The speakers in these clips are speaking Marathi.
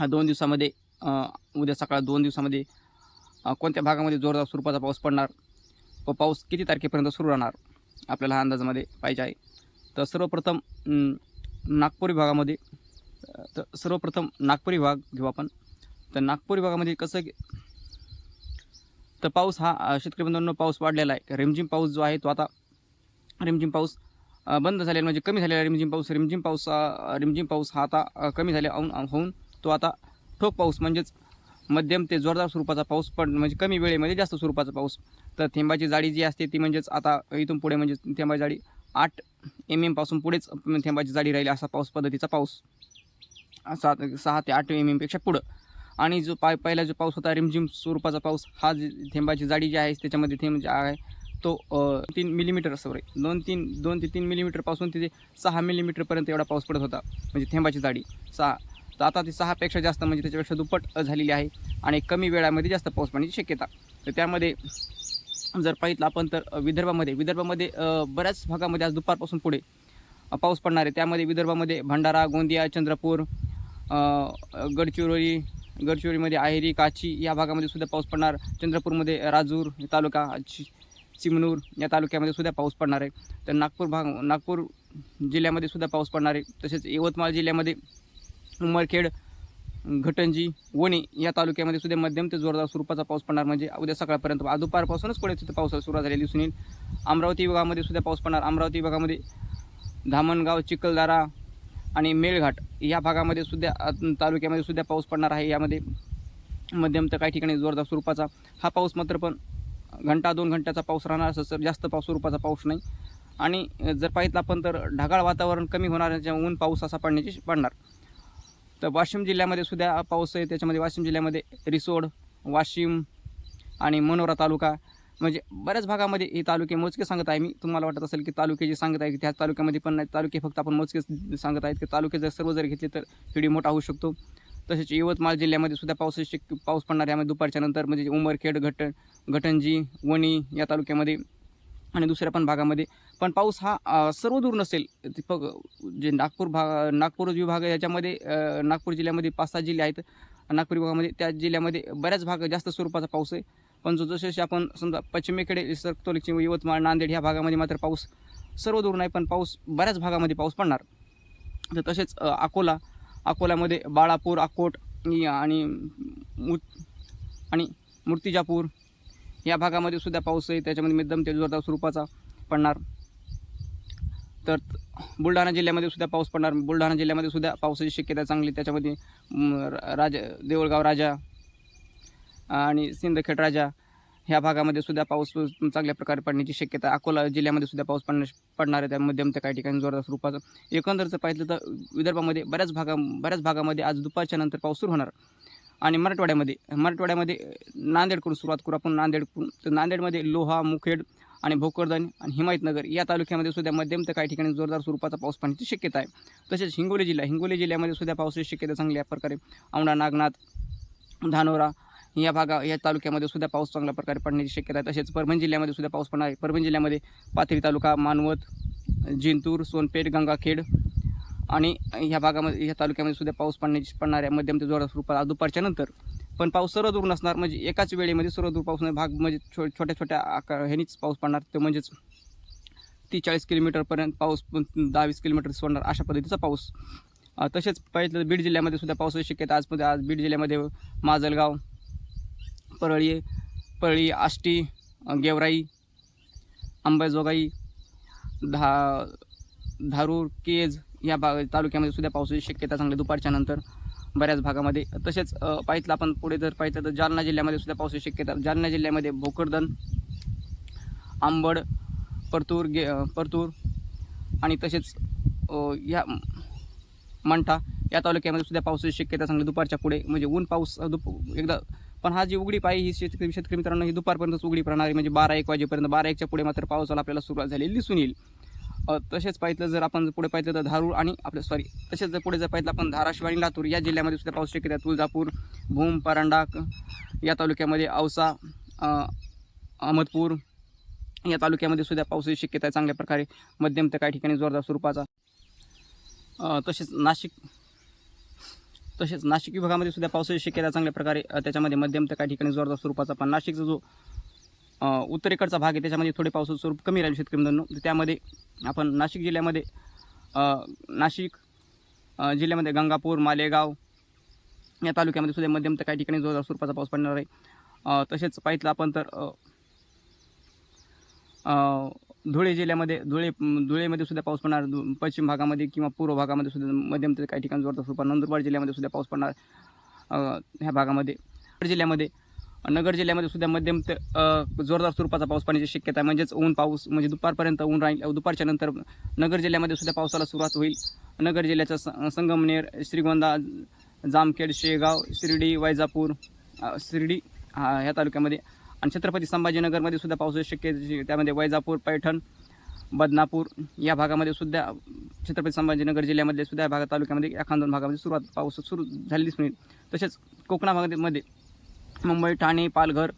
हा दोन दिवसामध्ये उद्या सकाळ दोन दिवसामध्ये कोणत्या भागामध्ये जोरदार स्वरूपाचा पाऊस पडणार? व पाऊस किती तारखेपर्यंत सुरू राहणार? आपल्याला हा अंदाजामध्ये पाहिजे आहे. तर सर्वप्रथम नागपूर विभागामध्ये तर सर्वप्रथम नागपूर विभाग घेऊ आपण. तर नागपूर विभागामध्ये कसं की- तर पाऊस हा शेतकरी बंधूंना पाऊस वाढलेला आहे. रिमझिम पाऊस जो आहे तो आता रिमझिम पाऊस बंद झालेला म्हणजे कमी झालेला रिमझिम पाऊस. रिमझिम पाऊस रिमझिम पाऊस हा आता कमी झाले होऊन होऊन तो आता ठोक पाऊस म्हणजेच मध्यम ते जोरदार स्वरूपाचा पाऊस पण म्हणजे कमी वेळेमध्ये जास्त स्वरूपाचा पाऊस. तर थेंबाची जाडी जी असते ती म्हणजेच आता इथून पुढे म्हणजे थेंबाची जाडी आठ एम एमपासून पुढेच थेंबाची जाडी राहील असा पाऊस पद्धतीचा पाऊस. सात सहा ते आठ एम एमपेक्षा पुढं. आणि जो पाय पहिला जो पाऊस होता रिमझिम स्वरूपाचा पाऊस हा थेंबाची जाडी जी आहे त्याच्यामध्ये थेंब जे आहे तो तीन मिलीमीटर सॉरी दोन तीन दोन ते तीन मिलीमीटरपासून तिथे सहा मिलीमीटरपर्यंत एवढा पाऊस पडत होता म्हणजे थेंबाची जाडी. सहा तर आता ती सहापेक्षा जास्त म्हणजे त्याच्यापेक्षा दुप्पट झालेली आहे आणि कमी वेळामध्ये जास्त पाऊस पाण्याची शक्यता. तर त्यामध्ये जर पाहितलं आपण तर विदर्भामध्ये विदर्भामध्ये बऱ्याच भागामध्ये आज दुपारपासून पुढे पाऊस पडणार आहे. त्यामध्ये विदर्भामध्ये भंडारा गोंदिया चंद्रपूर गडचिरोली गडचिरोलीमध्ये आहेरी काची या भागामध्ये सुद्धा पाऊस पडणार. चंद्रपूरमध्ये राजूर तालुका चि- या तालुक्यामध्ये सुद्धा पाऊस पडणार आहे. तर नागपूर भाग नागपूर जिल्ह्यामध्ये सुद्धा पाऊस पडणार आहे. तसेच यवतमाळ जिल्ह्यामध्ये उमरखेड घटंजी वणी या तालुक्यामध्ये सुद्धा मध्यम ते जोरदार स्वरूपाचा पाऊस पडणार. म्हणजे उद्या सकाळपर्यंत दुपारपासूनच पुढे तिथं पावसाला सुरुवात झालेली दिसून येईल अमरावती विभागामध्ये सुद्धा पाऊस पडणार. अमरावती विभागामध्ये धामणगाव चिखलदारा आणि मेळघाट या भागामध्ये सुद्धा तालुक्यामध्ये सुद्धा पाऊस पडणार आहे. यामध्ये मध्यम तर काही ठिकाणी जोरदार स्वरूपाचा हा पाऊस मात्र पण घंटा दोन घंट्याचा पाऊस राहणार असं सर जास्त पाऊस स्वरूपाचा पाऊस नाही. आणि जर पाहितला आपण तर ढगाळ वातावरण कमी होणार ऊन पाऊस असा पडण्याची पडणार. तर वाशिम जिल्ह्यामध्ये सुद्धा पाऊस आहे. त्याच्यामध्ये वाशिम जिल्ह्यामध्ये रिसोड वाशिम आणि मनोरा तालुका म्हणजे बऱ्याच भागामध्ये हे तालुके मोजके सांगत आहे. मी तुम्हाला वाटत असेल की तालुके जे सांगत आहे की त्याच तालुक्यामध्ये पण नाही. तालुके फक्त आपण मोजके सांगत आहेत की तालुके जर सर्व जर घेतले तर व्हिडिओ मोठा होऊ शकतो. तसेच यवतमाळ जिल्ह्यामध्ये सुद्धा पावसाची पाऊस पडणार आहे. यामध्ये दुपारच्या नंतर म्हणजे उमरखेड घट घटंजी वणी या तालुक्यामध्ये आणि दुसऱ्या पण भागामध्ये. पण पाऊस हा सर्व दूर नसेल. ते जे नागपूर भाग नागपूर विभाग आहे याच्यामध्ये नागपूर जिल्ह्यामध्ये पाच सहा जिल्हे आहेत. नागपूर विभागामध्ये त्या जिल्ह्यामध्ये बऱ्याच भाग जास्त स्वरूपाचा पाऊस आहे. पण जो जसे जसे आपण समजा पश्चिमेकडे सरकतो यवतमाळ नांदेड ह्या भागामध्ये मात्र पाऊस सर्व दूर नाही पण पाऊस बऱ्याच भागामध्ये पाऊस पडणार. तर तसेच अकोला अकोल्यामध्ये बाळापूर अकोट आणि मु आणि मूर्तिजापूर या भागामध्ये सुद्धा पाऊस आहे. त्याच्यामध्ये मध्यम ते जोरदार स्वरूपाचा पडणार. तर बुलढाणा जिल्ह्यामध्ये सुद्धा पाऊस पडणार. बुलढाणा जिल्ह्यामध्ये सुद्धा पावसाची शक्यता चांगली. त्याच्यामध्ये रा- राजा देऊळगाव राजा आणि सिंदखेड राजा ह्या भागामध्ये सुद्धा पाऊस चांगल्या प्रकारे पडण्याची शक्यता अकोला जिल्ह्यामध्ये सुद्धा पाऊस पडण्या पडणार आहे. त्या मध्यम त्या काही ठिकाणी जोरदार स्वरूपाचं. एकंदर जर पाहिलं तर विदर्भामध्ये बऱ्याच भागा बऱ्याच भागामध्ये आज दुपारच्या नंतर पाऊस सुरू होणार. आणि मराठवाड्यामध्ये मराठवाड्यामध्ये नांदेडकडून सुरुवात करू आपण. नांदेडकडून तर नांदेडमध्ये लोहा मुखेड आणि भोकरदन आणि हिमायतनगर या तालुक्यामध्ये सुद्धा मध्यम तर काही ठिकाणी जोरदार स्वरूपाचा पाऊस पडण्याची शक्यता आहे. तसेच हिंगोली जिल्हा हिंगोली जिल्ह्यामध्ये सुद्धा पावसाची शक्यता चांगल्या प्रकारे औंढा नागनाथ धानोरा या भागा या तालुक्यामध्ये सुद्धा पाऊस चांगल्या प्रकारे पडण्याची शक्यता आहे. तसेच परभणी जिल्ह्यामध्ये सुद्धा पाऊस पडणार आहे. परभणी जिल्ह्यामध्ये पाथरी तालुका मानवत जिंतूर सोनपेठ गंगाखेड आणि ह्या भागामध्ये ह्या तालुक्यामध्ये सुद्धा पाऊस पडण्याची पडणार आहे मध्यम ते जोरात स्वरूपात दुपारच्या नंतर. पण पाऊस सर्व दूर नसणार म्हणजे एकाच वेळेमध्ये सर्व दूर पाऊस भाग म्हणजे छो छोट्या छोट्या आकार ह्यानीच पाऊस पडणार. ते म्हणजेच तीस चाळीस किलोमीटरपर्यंत पाऊस दहा वीस किलोमीटर सोडणार अशा पद्धतीचा पाऊस. तसेच पहिले बीड जिल्ह्यामध्ये सुद्धा पावसाची शक्यता आजमध्ये आज बीड जिल्ह्यामध्ये माजलगाव परळी परळी आष्टी गेवराई अंबाजोगाई धा धारूर केज या भाग तालुक्यामध्ये सुद्धा पावसाची शक्यता चांगली दुपारच्या नंतर बऱ्याच भागामध्ये. तसेच अ, पाहितलं आपण पुढे जर पाहिलं तर जालना जिल्ह्यामध्ये सुद्धा पावसाची शक्यता जालना जिल्ह्यामध्ये भोकरदन आंबड परतूर गे परतूर आणि तसेच या मंठा या तालुक्यामध्ये सुद्धा पावसाची शक्यता चांगली दुपारच्या पुढे म्हणजे ऊन पाऊस दुप एकदा पण हा जी उघडी आहे ही शेतकरी शेतकरी मित्रांनो ही दुपारपर्यंतच उघडी राहणार म्हणजे बारा एक वाजेपर्यंत बारा एकच्या पुढे मात्र पावसाला आपल्याला सुरुवात झालेली दिसून येईल. तसेच पाहिलं जर आपण पुढे पाहिलं तर धारूर आणि आपलं सॉरी तसेच जर पुढे जर पाहिलं आपण धाराशिव आणि लातूर या जिल्ह्यामध्ये सुद्धा पाऊस शक्यता आहे. तुळजापूर भूम परांडा या तालुक्यामध्ये औसा अहमदपूर या तालुक्यामध्ये सुद्धा पावसाची शक्यता आहे चांगल्या प्रकारे. मध्यम ते काही ठिकाणी जोरदार स्वरूपाचा. तसेच नाशिक तसेच नाशिक विभागामध्ये सुद्धा पावसाची शक्यता चांगल्या प्रकारे. त्याच्यामध्ये मध्यम तर काही ठिकाणी जोरदार स्वरूपाचा. पण नाशिकचा जो उत्तरेकडचा भाग आहे त्याच्यामध्ये थोडे पावसाचं स्वरूप कमी राहील शेतकरी मित्रांनो त्यामध्ये आपण नाशिक जिल्ह्यामध्ये नाशिक जिल्ह्यामध्ये गंगापूर मालेगाव या तालुक्यामध्ये सुद्धा मध्यम तर काही ठिकाणी जोरदार स्वरूपाचा पाऊस पडणार आहे. तसेच पाहितलं आपण तर धुळे जिल्ह्यामध्ये धुळे धुळेमध्ये सुद्धा पाऊस पडणार. पश्चिम भागामध्ये किंवा पूर्व भागामध्ये सुद्धा मध्यम ते काही ठिकाणी जोरदार स्वरूपात नंदुरबार जिल्ह्यामध्ये सुद्धा पाऊस पडणार ह्या भागामध्ये. जिल्ह्यामध्ये नगर जिल्ह्यामध्ये सुद्धा मध्यम ते जोरदार स्वरूपाचा पाऊस पाण्याची शक्यता आहे. म्हणजेच ऊन पाऊस म्हणजे दुपारपर्यंत ऊन राहील दुपारच्या नंतर नगर जिल्ह्यामध्ये सुद्धा पावसाला सुरुवात होईल. नगर जिल्ह्याच्या स- संगमनेर श्रीगोंदा जामखेड शेगाव शिर्डी वैजापूर शिर्डी हा ह्या तालुक्यामध्ये आणि छत्रपती संभाजीनगरमध्ये सुद्धा पावसाची शक्यता त्यामध्ये वैजापूर पैठण बदनापूर या भागामध्ये सुद्धा छत्रपती संभाजीनगर जिल्ह्यामध्ये सुद्धा या भागात तालुक्यामध्ये एखाद दोन भागामध्ये सुरुवात पाऊस सुरू झाली दिसून येईल तसेच कोकणा भागामध्ये मध्ये मुंबई ठाणे पालघर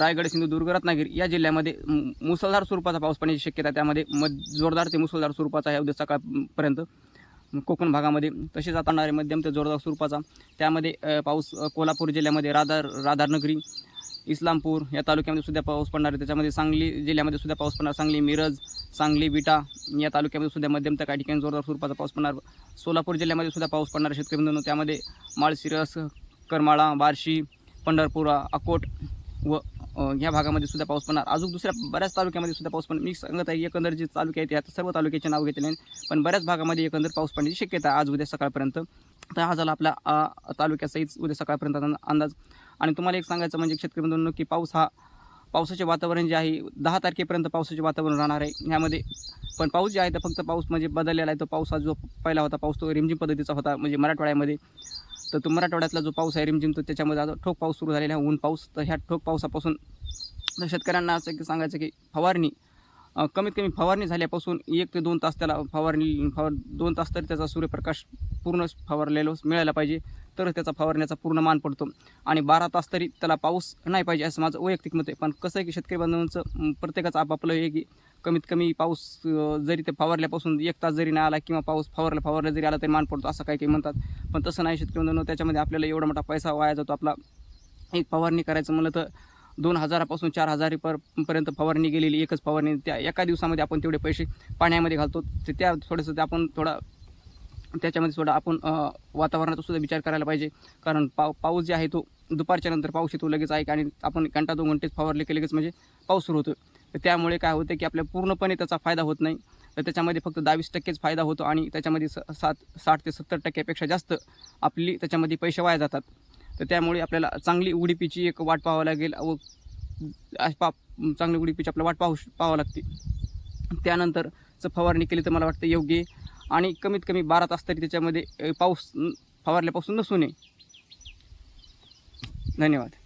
रायगड सिंधुदुर्ग रत्नागिरी या जिल्ह्यामध्ये मुसळधार स्वरूपाचा पाऊस पडण्याची शक्यता त्यामध्ये मध जोरदार ते मुसळधार स्वरूपाचा आहे. उद्या सकाळपर्यंत कोकण भागामध्ये तसेच आता होणारे मध्यम ते जोरदार स्वरूपाचा. त्यामध्ये पाऊस कोल्हापूर जिल्ह्यामध्ये राधार राधारनगरी इस्लामपूर या तालुक्यामध्ये सुद्धा पाऊस पडणार आहे. त्याच्यामध्ये सांगली जिल्ह्यामध्ये सुद्धा पाऊस पडणार. सांगली मिरज सांगली विटा या तालुक्यामध्ये सुद्धा मध्यम तर काही ठिकाणी जोरदार स्वरूपाचा पाऊस पडणार. सोलापूर जिल्ह्यामध्ये सुद्धा पाऊस पडणार शेतकरी बंधूंनो. त्यामध्ये माळशिरस करमाळा बार्शी पंढरपूर अकोट व या भागामध्ये सुद्धा पाऊस पडणार. अजून दुसऱ्या बऱ्याच तालुक्यामध्ये सुद्धा पाऊस पडणार. मी सांगत आहे एकंदर जे तालुके आहेत यात सर्व तालुक्याचे नाव घेतले नाही पण बऱ्याच भागामध्ये एकंदर पाऊस पडण्याची शक्यता आहे आज उद्या सकाळपर्यंत. तर हा झाला आपला तालुक्यासहित उद्या सकाळपर्यंत अंदाज. आणि तुम्हाला एक सांगायचं म्हणजे शेतकरी बंधूंनो की पाऊस हा पावसाचे वातावरण जे आहे दहा तारखेपर्यंत पावसाचे वातावरण राहणार आहे ह्यामध्ये. पण पाऊस जे आहे तर फक्त पाऊस म्हणजे बदललेला आहे. तो पाऊस हा जो पहिला होता पाऊस तो रिमझिम पद्धतीचा होता म्हणजे मराठवाड्यामध्ये. तर तो मराठवाड्यातला जो पाऊस आहे रिमझिम तो त्याच्यामध्ये आता ठोक पाऊस सुरू झालेला आहे ऊन पाऊस. तर ह्या ठोक पावसापासून शेतकऱ्यांना असं की सांगायचं की फवारणी कमीत कमी फवारणी झाल्यापासून एक ते दोन तास त्याला फवारणी फवार दोन तास तरी त्याचा सूर्यप्रकाश पूर्ण फवारलेलो मिळायला पाहिजे तरच त्याचा फवारण्याचा पूर्ण मान पडतो. आणि बारा तास तरी त्याला पाऊस नाही पाहिजे असं माझं वैयक्तिक मत आहे. पण कसं आहे की शेतकरी बांधवांचं प्रत्येकाचं आपापलं हे की कमीत कमी पाऊस जरी ते फवारल्यापासून एक तास जरी नाही आला किंवा पाऊस फवारला फवारला जरी आला तरी मान पडतो असं काही काही म्हणतात. पण तसं नाही शेतकरी म्हणून त्याच्यामध्ये आपल्याला एवढा मोठा पैसा वाया जातो. आपला एक फवारणी करायचं म्हणलं तर दोन हजारापासून चार हजार पर पर्यंत फवारणी गेलेली एकच फवारणी. त्या एका दिवसामध्ये आपण तेवढे पैसे पाण्यामध्ये घालतो. ते त्या थोडंसं ते आपण थोडा त्याच्यामध्ये थोडा आपण वातावरणाचा सुद्धा विचार करायला पाहिजे. कारण पाव पाऊस जे आहे तो दुपारच्या नंतर पाऊस येतो लगेच आहे आणि आपण घंटा दोन घंटेच फवारले की लगेच म्हणजे पाऊस सुरू होतो. तर त्यामुळे काय होतं की आपल्या पूर्णपणे त्याचा फायदा होत नाही. तर त्याच्यामध्ये फक्त दहावीस टक्केच फायदा होतो आणि त्याच्यामध्ये स सात साठ ते सत्तर टक्क्यापेक्षा जास्त आपली त्याच्यामध्ये पैसे वाया जातात. तर त्यामुळे आपल्याला चांगली उडीपीची एक वाट पाहावं लागेल व पा चांगली उडीपीची आपल्याला वाट पाहू पाहावं लागते. त्यानंतरचं फवारणी केली तर मला वाटतं योग्य आणि कमीत कमी बारा तास तरी त्याच्यामध्ये पाऊस फवारल्यापासून नसू नये. धन्यवाद.